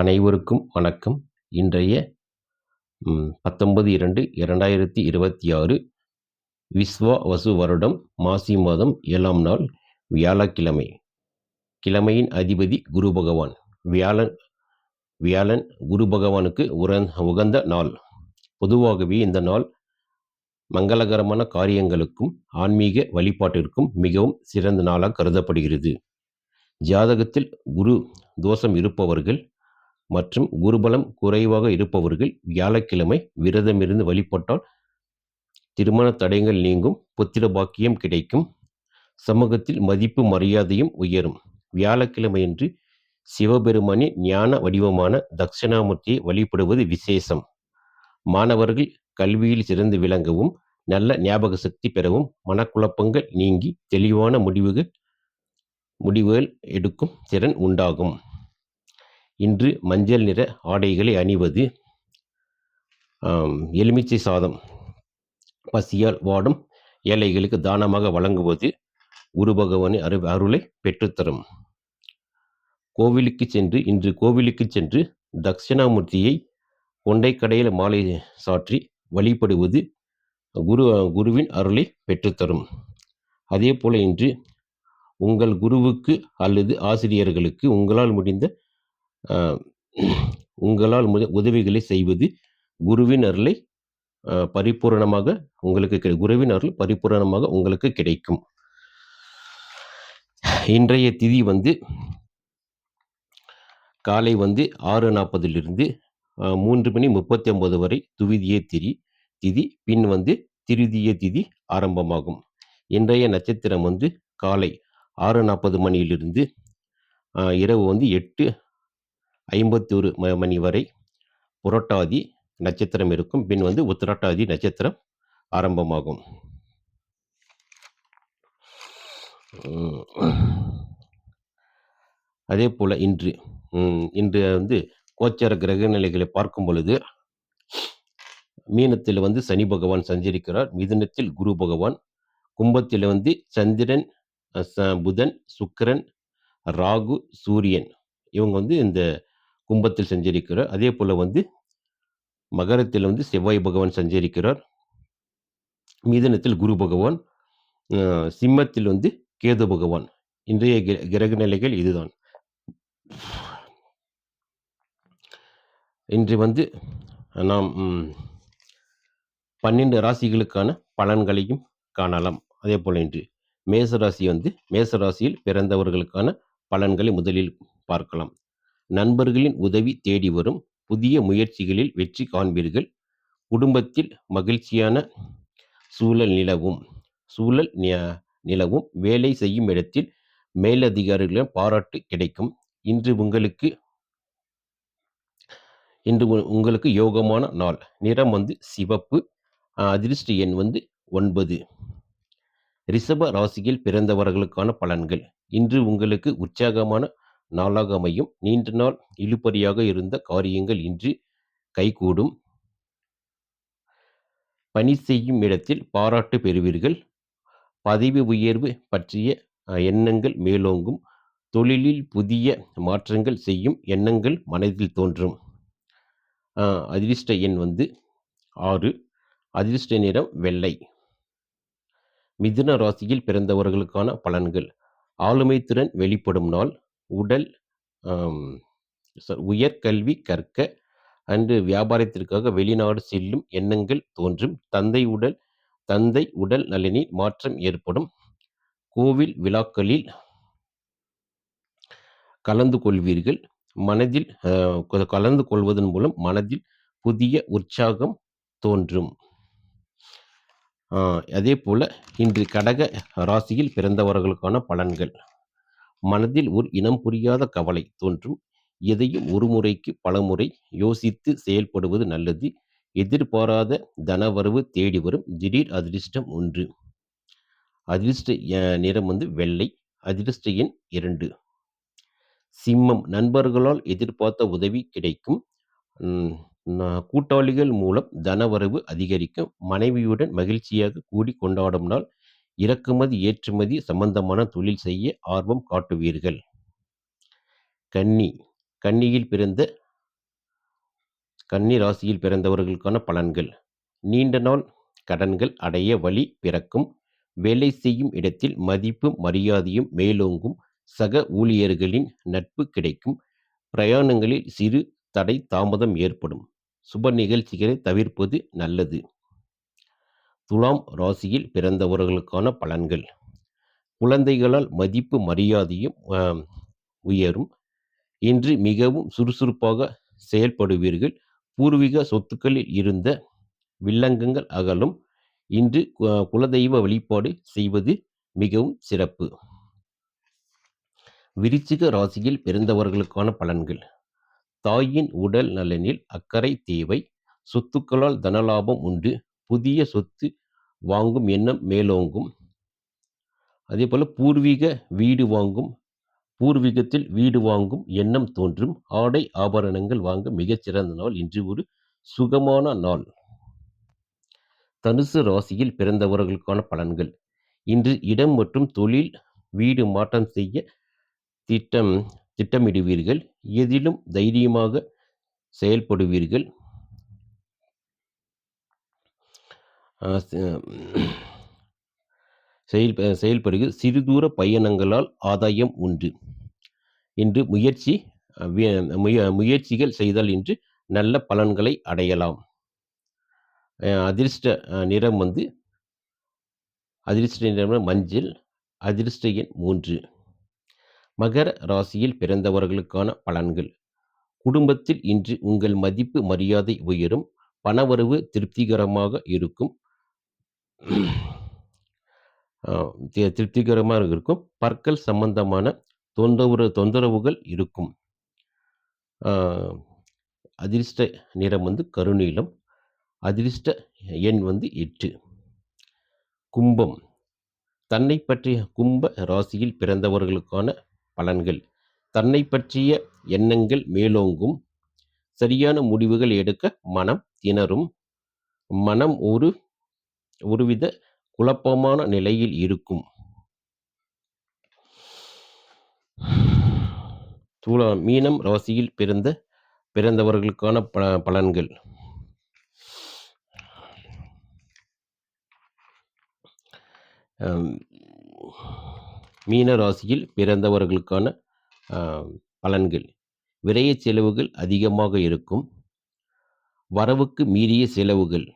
அனைவருக்கும் வணக்கம். இன்றைய பத்தொன்பது இரண்டு இரண்டாயிரத்தி இருபத்தி ஆறு விஸ்வா வசு வருடம் மாசி மாதம் ஏழாம் நாள் வியாழக்கிழமை. கிழமையின் அதிபதி குரு பகவான். வியாழன் வியாழன் குரு பகவானுக்கு உரன் உகந்த நாள். பொதுவாகவே இந்த நாள் மங்களகரமான காரியங்களுக்கும் ஆன்மீக வழிபாட்டிற்கும் மிகவும் சிறந்த நாளாக கருதப்படுகிறது. ஜாதகத்தில் குரு தோஷம் இருப்பவர்கள் மற்றும் குருபலம் குறைவாக இருப்பவர்கள் வியாழக்கிழமை விரதமிருந்து வழிபட்டால் திருமண தடைகள் நீங்கும் புத்திர பாக்கியம் கிடைக்கும் சமூகத்தில் மதிப்பு மரியாதையும் உயரும். வியாழக்கிழமையன்று சிவபெருமானின் ஞான வடிவமான தட்சிணாமூர்த்தியை வழிபடுவது விசேஷம். மாணவர்கள் கல்வியில் சிறந்து விளங்கவும் நல்ல ஞாபக சக்தி பெறவும் மனக்குழப்பங்கள் நீங்கி தெளிவான முடிவுகள் முடிவுகள் எடுக்கும் திறன் உண்டாகும். இன்று மஞ்சள் நிற ஆடைகளை அணிவது எலுமிச்சை சாதம் பசியால் வாடும் ஏழைகளுக்கு தானமாக வழங்குவது குரு பகவானின் அரு அருளை பெற்றுத்தரும். கோவிலுக்கு சென்று இன்று கோவிலுக்கு சென்று தட்சிணாமூர்த்தியை கொண்டைக்கடையில் மாலை சாற்றி வழிபடுவது குரு குருவின் அருளை பெற்றுத்தரும். அதே போல இன்று உங்கள் குருவுக்கு அல்லது ஆசிரியர்களுக்கு உங்களால் முடிந்த உங்களால் முத உதவிகளை செய்வது குருவின் அருளை பரிபூரணமாக உங்களுக்கு கிடை- குருவின் அருள் பரிபூரணமாக உங்களுக்கு கிடைக்கும். இன்றைய திதி வந்து காலை வந்து ஆறு நாற்பதிலிருந்து மூன்று மணி முப்பத்தி ஒன்பது வரை துவிதிய திரி திதி பின் வந்து திருதிய திதி ஆரம்பமாகும். இன்றைய நட்சத்திரம் வந்து காலை ஆறு நாற்பது மணியிலிருந்து இரவு வந்து எட்டு ஐம்பத்தொரு ம மணி வரை புரட்டாதி நட்சத்திரம் இருக்கும். பின் வந்து உத்திரட்டாதி நட்சத்திரம் ஆரம்பமாகும். அதே போல் இன்று இன்று வந்து கோச்சார கிரக நிலைகளை பார்க்கும் பொழுது மீனத்தில் வந்து சனி பகவான் சஞ்சரிக்கிறார். மிதுனத்தில் குரு பகவான் கும்பத்தில் வந்து சந்திரன் ச- புதன் சுக்கிரன் ராகு சூரியன். இவங்க வந்து இந்த கும்பத்தில் சஞ்சரிக்கிறார். அதே போல் வந்து மகரத்தில் வந்து செவ்வாய் பகவான் சஞ்சரிக்கிறார். மீதனத்தில் குரு பகவான் சிம்மத்தில் வந்து கேது பகவான். இன்றைய கிர- கிரக நிலைகள் இதுதான். இன்று வந்து நாம் பன்னெண்டு ராசிகளுக்கான பலன்களையும் காணலாம். அதே போல் இன்று மேச ராசி வந்து மேச ராசியில் பிறந்தவர்களுக்கான பலன்களை முதலில் பார்க்கலாம். நண்பர்களின் உதவி தேடி வரும் புதிய முயற்சிகளில் வெற்றி காண்பீர்கள். குடும்பத்தில் மகிழ்ச்சியான சூழல் நிலவும் சூழல் நிலவும் வேலை செய்யும் இடத்தில் மேலதிகாரிகளிடம் பாராட்டு கிடைக்கும். இன்று உங்களுக்கு இன்று உங்களுக்கு யோகமான நாள். நிறம் வந்து சிவப்பு அதிர்ஷ்ட எண் வந்து ஒன்பது. ரிஷப ராசியில் பிறந்தவர்களுக்கான பலன்கள். இன்று உங்களுக்கு உற்சாகமான நாளாக அமையும் நீண்ட நாள் இழுபறியாக இருந்த காரியங்கள் இன்று கைகூடும். பணி செய்யும் இடத்தில் பாராட்டு பெறுவீர்கள். பதவி உயர்வு பற்றிய எண்ணங்கள் மேலோங்கும். தொழிலில் புதிய மாற்றங்கள் செய்யும் எண்ணங்கள் மனதில் தோன்றும். அதிர்ஷ்ட எண் வந்து ஆறு. அதிர்ஷ்ட நிறம் வெள்ளை. மிதுன ராசியில் பிறந்தவர்களுக்கான பலன்கள். ஆளுமை திறன் வெளிப்படும் நாள். உடல் ச- உயர்கல்வி கற்க அன்று வியாபாரத்திற்காக வெளிநாடு செல்லும் எண்ணங்கள் தோன்றும். தந்தை உடல் தந்தை உடல் நலனில் மாற்றம் ஏற்படும். கோவில் விழாக்களில் கலந்து கொள்வீர்கள். மனதில் கலந்து கொள்வதன் மூலம் மனதில் புதிய உற்சாகம் தோன்றும். அதே போல இன்று கடக ராசியில் பிறந்தவர்களுக்கான பலன்கள். மனதில் ஒரு இனம் புரியாத கவலை தோன்றும். எதையும் ஒரு முறைக்கு பலமுறை யோசித்து செயல்படுவது நல்லது. எதிர்பாராத தனவரவு தேடி வரும். திடீர் அதிர்ஷ்டம் ஒன்று. அதிர்ஷ்ட நிறம் வந்து வெள்ளை. அதிர்ஷ்ட எண் இரண்டு. சிம்மம் நண்பர்களால் எதிர்பார்த்த உதவி கிடைக்கும். ம், ந- கூட்டாளிகள் மூலம் தனவரவு அதிகரிக்கும். மனைவியுடன் மகிழ்ச்சியாக கூடி கொண்டாடும் நாள். இறக்குமதி ஏற்றுமதி சம்பந்தமான தொழில் செய்ய ஆர்வம் காட்டுவீர்கள். கன்னி கன்னியில் பிறந்த கன்னி ராசியில் பிறந்தவர்களுக்கான பலன்கள். நீண்ட நாள் கடன்கள் அடைய வழி பிறக்கும் வேலை செய்யும் இடத்தில் மதிப்பும் மரியாதையும் மேலோங்கும் சக ஊழியர்களின் நட்பு கிடைக்கும் பிரயாணங்களில் சிறு தடை தாமதம் ஏற்படும். சுப நிகழ்ச்சிகளை தவிர்ப்பது நல்லது. துலாம் ராசியில் பிறந்தவர்களுக்கான பலன்கள். குழந்தைகளால் மதிப்பு மரியாதையும் உயரும். இன்று மிகவும் சுறுசுறுப்பாக செயல்படுவீர்கள். பூர்வீக சொத்துக்களில் இருந்த வில்லங்கங்கள் அகலும். இன்று கு- குலதெய்வ வழிபாடு செய்வது மிகவும் சிறப்பு. விருச்சிக ராசியில் பிறந்தவர்களுக்கான பலன்கள். தாயின் உடல் நலனில் அக்கறை தேவை. சொத்துக்களால் தனலாபம் உண்டு. புதிய சொத்து வாங்கும் எண்ணம் மேலோங்கும். அதே போல் பூர்வீக வீடு வாங்கும் பூர்வீகத்தில் வீடு வாங்கும் எண்ணம் தோன்றும். ஆடை ஆபரணங்கள் வாங்க மிகச்சிறந்த நாள். இன்று ஒரு சுகமான நாள். தனுசு ராசியில் பிறந்தவர்களுக்கான பலன்கள். இன்று இடம் மற்றும் தொழில் வீடு மாற்றம் செய்ய திட்டம் திட்டமிடுவீர்கள். எதிலும் தைரியமாக செயல்படுவீர்கள். செயல் செயல்படுக சிறுதூர பயணங்களால் ஆதாயம் உண்டு. என்று முயற்சி முய முயற்சிகள் செய்தால் இன்று நல்ல பலன்களை அடையலாம். அதிர்ஷ்ட நிறம் வந்து அதிர்ஷ்ட நிறம் மஞ்சள் அதிர்ஷ்ட எண் மூன்று. மகர ராசியில் பிறந்தவர்களுக்கான பலன்கள். குடும்பத்தில் இன்று உங்கள் மதிப்பு மரியாதை உயரும் பணவரவு திருப்திகரமாக இருக்கும். திருப்திகரமாக இருக்கும். பற்கள் சம்பந்தமான தொந்தரவு தொந்தரவுகள் இருக்கும். அதிர்ஷ்ட நிறம் வந்து கருநீளம் அதிர்ஷ்ட எண் வந்து எட்டு. கும்பம். தன்னை பற்றிய கும்ப ராசியில் பிறந்தவர்களுக்கான பலன்கள். தன்னை பற்றிய எண்ணங்கள் மேலோங்கும். சரியான முடிவுகள் எடுக்க மனம் திணறும். மனம் ஒரு ஒருவித குழப்பமான நிலையில் இருக்கும். துலா மீனம் ராசியில் பிறந்த பிறந்தவர்களுக்கான ப பலன்கள். மீன ராசியில் பிறந்தவர்களுக்கான பலன்கள். விரைய செலவுகள் அதிகமாக இருக்கும். வரவுக்கு மீறிய செலவுகள்.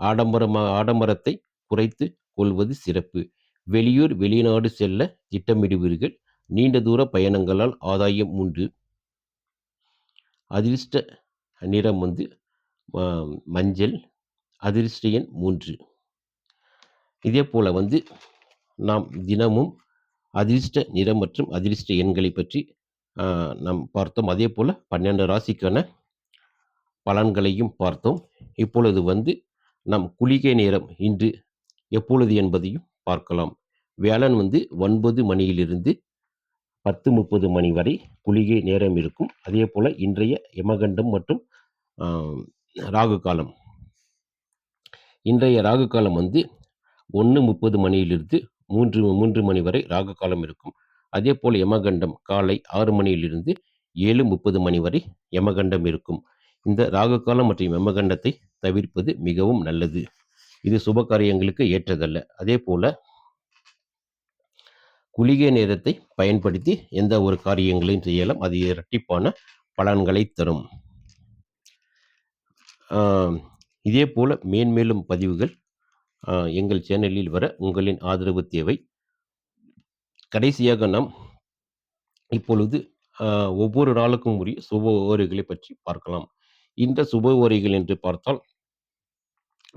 ஆடம்பரமாக ஆடம்பரத்தை குறைத்து கொள்வது சிறப்பு. வெளியூர் வெளிநாடு செல்ல திட்டமிடுவீர்கள். நீண்ட தூர பயணங்களால் ஆதாயம் உண்டு. அதிர்ஷ்ட நிறம் வந்து மஞ்சள் அதிர்ஷ்ட எண் மூன்று. இதே போல் வந்து நாம் தினமும் அதிர்ஷ்ட நிறம் மற்றும் அதிர்ஷ்ட எண்களை பற்றி நாம் பார்த்தோம். அதே போல் பன்னெண்டு ராசிக்கான பலன்களையும் பார்த்தோம். இப்பொழுது வந்து நம் குளிகை நேரம் இன்று எப்பொழுது என்பதையும் பார்க்கலாம். வியாழன் வந்து ஒன்பது மணியிலிருந்து பத்து முப்பது மணி வரை குளிகை நேரம் இருக்கும். அதே போல் இன்றைய யமகண்டம் மற்றும் ராகு காலம். இன்றைய ராகு காலம் வந்து ஒன்று முப்பது மணியிலிருந்து மூன்று மூன்று மணி வரை ராகு காலம் இருக்கும். அதே போல் யமகண்டம் காலை ஆறு மணியிலிருந்து ஏழு முப்பது மணி வரை யமகண்டம் இருக்கும். இந்த ராகு காலம் மற்றும் யமகண்டத்தை தவிர்ப்பது மிகவும் நல்லது. இது சுப காரியங்களுக்கு ஏற்றதல்ல. அதே போல குளிகை நேரத்தை பயன்படுத்தி எந்த ஒரு காரியங்களையும் செய்யலாம். அது இரட்டிப்பான பலன்களை தரும். இதே போல மேன்மேலும் பதிவுகள் எங்கள் சேனலில் வர உங்களின் ஆதரவு தேவை. கடைசியாக நாம் இப்பொழுது ஒவ்வொரு நாளுக்கும் உரிய சுப ஓரைகளை பற்றி பார்க்கலாம். இந்த சுப ஓரைகள் என்று பார்த்தால்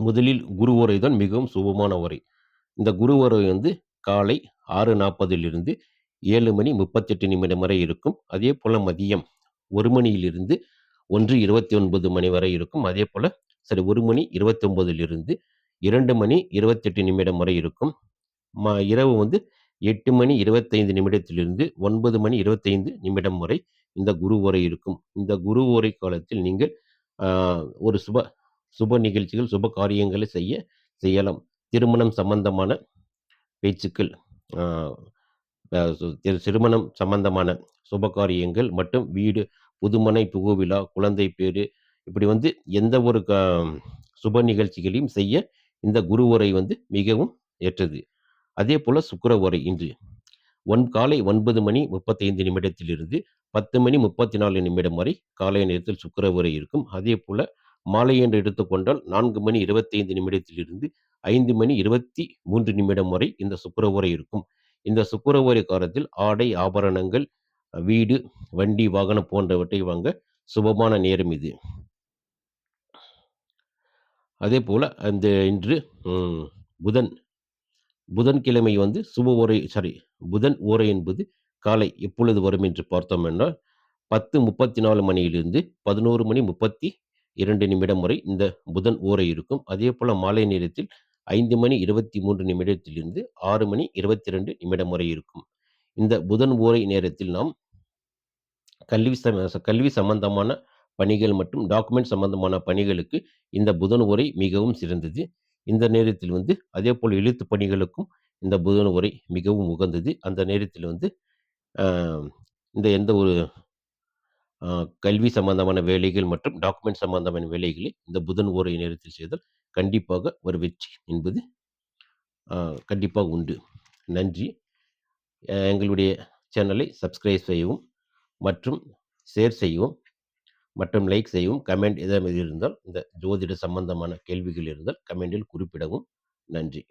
முதலில் குரு ஓரை தான் மிகவும் சுபமான உரை. இந்த குரு ஓரை வந்து காலை ஆறு நாற்பதிலிருந்து ஏழு மணி முப்பத்தெட்டு நிமிடம் வரை இருக்கும். அதே போல் மதியம் ஒரு மணியிலிருந்து ஒன்று இருபத்தி ஒன்பது மணி வரை இருக்கும். அதே போல் சரி ஒரு மணி இருபத்தி ஒன்பதிலிருந்து இரண்டு மணி இருபத்தெட்டு நிமிடம் வரை இருக்கும். ம இரவு வந்து எட்டு மணி இருபத்தைந்து நிமிடத்திலிருந்து ஒன்பது மணி இருபத்தைந்து நிமிடம் வரை இந்த குரு உரை இருக்கும். இந்த குரு உரை காலத்தில் நீங்கள் ஒரு சுப சுப நிகழ்ச்சிகள் சுப காரியங்களை செய்ய செய்யலாம் திருமணம் சம்பந்தமான பேச்சுக்கள் திரு- திருமணம் சம்பந்தமான சுப காரியங்கள் மற்றும் வீடு புதுமனை புகுவிழா குழந்தை பேரு இப்படி வந்து எந்த ஒரு க சுப நிகழ்ச்சிகளையும் செய்ய இந்த குரு உரை வந்து மிகவும் ஏற்றது. அதேபோல சுக்கர உரை இன்று ஒன் காலை ஒன்பது மணி 35 நிமிடத்திலிருந்து 10 மணி 34 நிமிடம் வரை காலை நேரத்தில் சுக்கர உரை இருக்கும். அதேபோல மாலை என்று எடுத்துக்கொண்டால் நான்கு மணி 25 நிமிடத்திலிருந்து ஐந்து மணி 23 நிமிடம் வரை இந்த சுக்கிர உரை இருக்கும். இந்த சுக்கிர உரை காலத்தில் ஆடை, ஆபரணங்கள், வீடு, வண்டி, வாகனம் போன்றவற்றை வாங்க சுபமான நேரம் இது. அதே போல் அந்த இன்று புதன் புதன்கிழமை வந்து சுப ஓரை சாரி புதன் ஓரை என்பது காலை எப்பொழுது வரும் என்று பார்த்தோம் என்றால் 10:34 மணியிலிருந்து 11 மணி முப்பத்தி 32 நிமிடம் வரை இந்த புதன் ஓரை இருக்கும். அதே போல் மாலை நேரத்தில் ஐந்து மணி 23 நிமிடத்திலிருந்து ஆறு மணி 22 நிமிடம் வரை இருக்கும். இந்த புதன் ஓரை நேரத்தில் நாம் கல்வி சம கல்வி சம்பந்தமான பணிகள் மற்றும் டாக்குமெண்ட் சம்பந்தமான பணிகளுக்கு இந்த புதன் உரை மிகவும் சிறந்தது. இந்த நேரத்தில் வந்து அதே போல் எழுத்து பணிகளுக்கும் இந்த புதன் உரை மிகவும் உகந்தது. அந்த நேரத்தில் வந்து இந்த எந்த ஒரு கல்வி சம்பந்தமான வேலைகள் மற்றும் டாக்குமெண்ட் சம்பந்தமான வேலைகளை இந்த புதன் ஓரை நேரத்தில் செய்தால் கண்டிப்பாக ஒரு வெற்றி என்பது கண்டிப்பாக உண்டு. நன்றி. அ எங்களுடைய சேனலை சப்ஸ்கிரைப் செய்யவும் மற்றும் ஷேர் செய்யவும் மற்றும் லைக் செய்யவும், கமெண்ட் ஏதாவது இருந்தால் இந்த ஜோதிட சம்பந்தமான கேள்விகள் இருந்தால் கமெண்டில் குறிப்பிடவும். நன்றி.